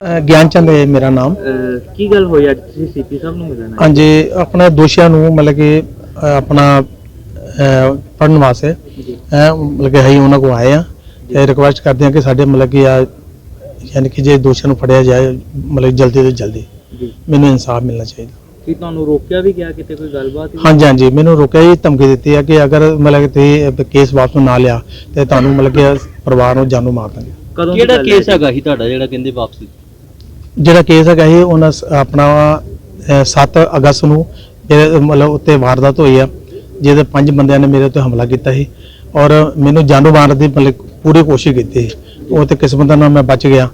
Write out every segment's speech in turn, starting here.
ਅ, ਗਿਆਨਚੰਦ ਹੈ ਮੇਰਾ ਨਾਮ। ਅਹ ਕੀ ਗੱਲ ਹੋਈ ਅੱਜ? ਤੁਸੀਂ ਸੀਪੀ ਸਾਹਿਬ ਨੂੰ ਮਿਲਣ ਆਏ ਹਾਂਜੀ ਆਪਣੇ ਦੋਸ਼ੀਆਂ ਨੂੰ ਮਤਲਬ ਕਿ ਆਪਣਾ ਪੜਨ ਵਾਸਤੇ ਜੀ। ਮਤਲਬ ਕਿ ਅਸੀਂ ਉਹਨਾਂ ਕੋਲ ਆਏ ਆ ਤੇ ਰਿਕੁਐਸਟ ਕਰਦੇ ਆ ਕਿ ਸਾਡੇ ਮਤਲਬ ਕਿ ਆ ਯਾਨੀ ਕਿ ਜੇ ਦੋਸ਼ੀਆਂ ਨੂੰ ਫੜਿਆ ਜਾਏ ਮਤਲਬ ਜਲਦੀ ਤੋਂ ਜਲਦੀ ਜੀ। ਮੈਨੂੰ ਇਨਸਾਫ ਮਿਲਣਾ ਚਾਹੀਦਾ। ਕੀ ਤੁਹਾਨੂੰ ਰੋਕਿਆ ਵੀ ਗਿਆ ਕਿਤੇ ਕੋਈ ਗੱਲਬਾਤ ਹੋਈ? ਹਾਂਜੀ ਹਾਂਜੀ ਮੈਨੂੰ ਰੋਕਿਆ ਜੀ ਧਮਕੀ ਦਿੱਤੀ ਆ ਕਿ ਅਗਰ ਮਤਲਬ ਕਿ ਤੁਸੀਂ ਕੇਸ ਵਾਪਸ ਨਾ ਲਿਆ ਤੇ ਤੁਹਾਨੂੰ ਮਤਲਬ ਕਿ ਪਰਿਵਾਰ ਨੂੰ ਜਾਨੋਂ ਮਾਰ ਦਾਂਗੇ। ਕਦੋਂ ਦੀ ਕਿਹੜਾ ਗੱਲ ਕੇਸ? ਹੈਗਾ ਸੀ ਤੁਹਾਡਾ ਜਿਹੜਾ ਕਹਿੰਦੇ ਵਾਪਸ? ਜਿਹੜਾ ਕੇਸ ਹੈਗਾ ਇਹ ਉਹਨਾਂ ਸ- ਆਪਣਾ ਅ, 7 ਅਗਸਤ ਨੂੰ ਇਹ ਮਤਲਬ ਉੱਤੇ ਵਾਰਦਾਤ ਹੋਈ ਆ ਜਿਹਦੇ ਪੰਜ ਬੰਦਿਆਂ ਨੇ ਮੇਰੇ ਉੱਤੇ ਹਮਲਾ ਕੀਤਾ ਸੀ ਔਰ ਮੈਨੂੰ ਜਾਨੋਂ ਮਾਰਨ ਦੀ ਮਤਲਬ ਪੂਰੀ ਕੋਸ਼ਿਸ਼ ਕੀਤੀ ਸੀ। ਉਹ ਤੇ ਕਿਸਮਤ ਨਾਲ ਮੈਂ ਬਚ ਗਿਆ।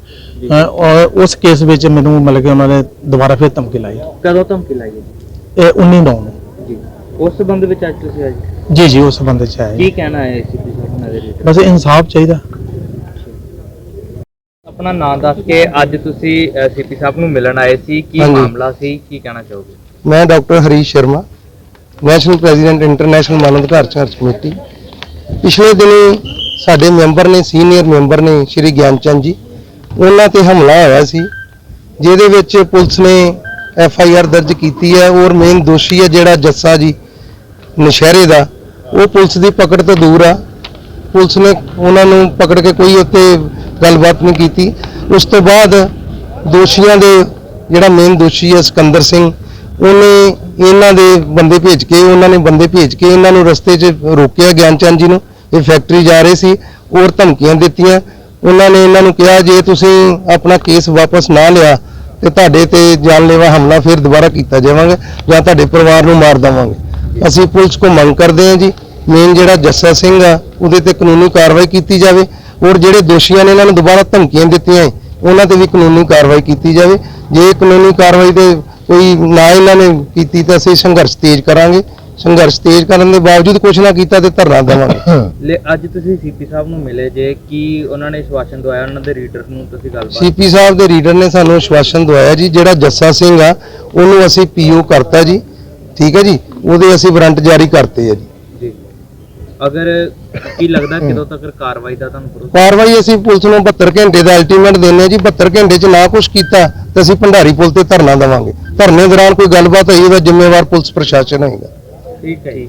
ਔਰ ਉਸ ਕੇਸ ਵਿੱਚ ਮੈਨੂੰ ਮਤਲਬ ਕਿ ਉਹਨਾਂ ਨੇ ਦੁਬਾਰਾ ਫਿਰ ਧਮਕੀ ਲਾਈ। ਕਦੋਂ ਧਮਕੀ ਲਾਈ ਹੈ? ਇਹ 19 ਨੌ ਨੂੰ। ਜੀ। ਉਸ ਸੰਬੰਧ ਵਿੱਚ ਅੱਜ ਤੁਸੀਂ ਆਏ? ਜੀ ਜੀ ਉਸ ਸੰਬੰਧ ਚ ਆਇਆ ਕੀ ਕਹਿਣਾ ਹੈ ਸੀਪੀ ਸਾਹਿਬ ਨਾਲ ਰਿਲੇਟਡ ਬਸ ਇਨਸਾਫ ਚਾਹੀਦਾ। ਆਪਣਾ ਨਾਮ ਦੱਸ ਕੇ ਅੱਜ ਤੁਸੀਂ ਸੀਪੀ ਸਾਹਿਬ ਨੂੰ ਮਿਲਣ ਆਏ ਸੀ। ਕੀ ਹਾਂਜੀ। ਮਾਮਲਾ ਸੀ? ਕੀ ਕਹਿਣਾ ਚਾਹੋਗੇ? ਮੈਂ doctor Harish Sharma national president international ਮਾਨਵ ਅਧਿਕਾਰ ਸੰਘਰਸ਼ ਕਮੇਟੀ। ਪਿਛਲੇ ਦਿਨੀ ਸਾਡੇ ਮੈਂਬਰ ਨੇ ਸੀਨੀਅਰ ਮੈਂਬਰ ਨੇ ਸ਼੍ਰੀ ਗਿਆਨਚੰਦ ਜੀ ਉਹਨਾਂ ਤੇ ਹਮਲਾ ਹੋਇਆ ਸੀ ਜਿਹਦੇ ਵਿੱਚ ਪੁਲਿਸ ਨੇ ਐਫ ਆਈ ਆਰ ਦਰਜ ਕੀਤੀ ਹੈ। ਔਰ ਮੇਨ ਦੋਸ਼ੀ ਹੈ ਜਿਹੜਾ ਜੱਸਾ ਜੀ ਨਸ਼ਹਿਰੇ ਦਾ ਉਹ ਪੁਲਿਸ ਦੀ ਪਕੜ ਤੋਂ ਦੂਰ ਆ। ਪੁਲਿਸ ਨੇ ਉਹਨਾਂ ਨੂੰ ਪਕੜ ਕੇ ਕੋਈ ਉੱਤੇ ਗੱਲਬਾਤ ਨਹੀਂ ਕੀਤੀ। ਉਸ ਤੋਂ ਬਾਅਦ ਦੋਸ਼ੀਆਂ ਦੇ ਜਿਹੜਾ ਮੇਨ ਦੋਸ਼ੀ ਹੈ ਸਿਕੰਦਰ ਸਿੰਘ, ਉਹਨੇ ਇਹਨਾਂ ਦੇ ਬੰਦੇ ਭੇਜ ਕੇ, ਉਹਨਾਂ ਨੇ ਬੰਦੇ ਭੇਜ ਕੇ ਇਹਨਾਂ ਨੂੰ ਰਸਤੇ 'ਚ ਰੋਕਿਆ ਗਿਆਨਚੰਦ ਜੀ ਨੂੰ। ਇਹ ਫੈਕਟਰੀ ਜਾ ਰਹੇ ਸੀ ਔਰ ਧਮਕੀਆਂ ਦਿੱਤੀਆਂ। ਉਹਨਾਂ ਨੇ ਇਹਨਾਂ ਨੂੰ ਕਿਹਾ, ਜੇ ਤੁਸੀਂ ਆਪਣਾ ਕੇਸ ਵਾਪਸ ਨਾ ਲਿਆ, ਤੇ ਤੁਹਾਡੇ ਤੇ ਜਾਨਲੇਵਾ ਹਮਲਾ ਫਿਰ ਦੁਬਾਰਾ ਕੀਤਾ ਜਾਵਾਂਗੇ, ਜਾਂ ਤੁਹਾਡੇ ਪਰਿਵਾਰ ਨੂੰ ਮਾਰ ਦੇਵਾਂਗੇ। ਅਸੀਂ ਪੁਲਿਸ ਕੋ ਮੰਗ ਕਰਦੇ ਹਾਂ ਜੀ ਮੇਨ ਜਿਹੜਾ ਜੱਸਾ ਸਿੰਘ ਆ ਉਹਦੇ ਤੇ ਕਾਨੂੰਨੀ ਕਾਰਵਾਈ ਕੀਤੀ ਜਾਵੇ ਔਰ ਜਿਹੜੇ ਦੋਸ਼ੀਆਂ ਨੇ ਇਹਨਾਂ ਨੂੰ ਦੁਬਾਰਾ ਧਮਕੀਆਂ ਦਿੱਤੀਆਂ ਉਹਨਾਂ ਤੇ ਵੀ ਕਾਨੂੰਨੀ ਕਾਰਵਾਈ ਕੀਤੀ ਜਾਵੇ। ਜੇ ਕਾਨੂੰਨੀ ਕਾਰਵਾਈ ਤੇ ਕੋਈ ਨਾ ਇਹਨਾਂ ਨੇ ਕੀਤੀ ਤਾਂ ਅਸੀਂ ਸੰਘਰਸ਼ ਤੇਜ਼ ਕਰਾਂਗੇ। ਸੰਘਰਸ਼ ਤੇਜ਼ ਕਰਨ ਦੇ ਬਾਵਜੂਦ ਕੁਝ ਨਾ ਕੀਤਾ ਤੇ ਧਰਨਾ ਦੇਵਾਂਗੇ। ਲੈ ਅੱਜ ਤੁਸੀਂ ਸੀਪੀ ਸਾਹਿਬ ਨੂੰ ਮਿਲੇ ਜੇ ਕੀ ਉਹਨਾਂ ਨੇ ਸ਼ਵਾਸ਼ਨ ਦਵਾਇਆ? ਉਹਨਾਂ ਦੇ ਰੀਡਰ ਨੂੰ ਤੁਸੀਂ ਗੱਲਬਾਤ ਸੀਪੀ ਸਾਹਿਬ ਦੇ ਰੀਡਰ ਨੇ ਸਾਨੂੰ ਆਸ਼ਵਾਸਨ ਦਵਾਇਆ ਜੀ ਜਿਹੜਾ ਜੱਸਾ ਸਿੰਘ ਆ ਉਹਨੂੰ ਅਸੀਂ ਪੀਓ ਕਰਤਾ ਜੀ ਠੀਕ ਹੈ ਜੀ? ਉਹਦੇ ਅਸੀਂ ਵਾਰੰਟ ਜਾਰੀ ਕਰਤੇ ਆ ਜੀ। ਅਗਰ ਕੀ ਲੱਗਦਾ ਕਿਦੋਂ ਤੱਕ ਕਾਰਵਾਈ ਦਾ ਤੁਹਾਨੂੰ ਭਰੋਸਾ? ਕਾਰਵਾਈ ਅਸੀਂ ਪੁਲਿਸ ਨੂੰ 72 ਘੰਟੇ ਦਾ ਅਲਟੀਮੇਟ ਦਿੰਨੇ ਆ ਜੀ 72 ਘੰਟੇ 'ਚ ਨਾ ਕੁਝ ਕੀਤਾ ਤਾਂ ਅਸੀਂ ਭੰਡਾਰੀ ਪੁਲ ਤੇ ਧਰਨਾ ਦੇਵਾਂਗੇ। ਧਰਨੇ ਦੌਰਾਨ ਕੋਈ ਗੱਲਬਾਤ ਹੋਈ ਉਹਦਾ ਜ਼ਿੰਮੇਵਾਰ ਪੁਲਿਸ ਪ੍ਰਸ਼ਾਸਨ ਹੋਏਗਾ। ਠੀਕ ਹੈ ਜੀ।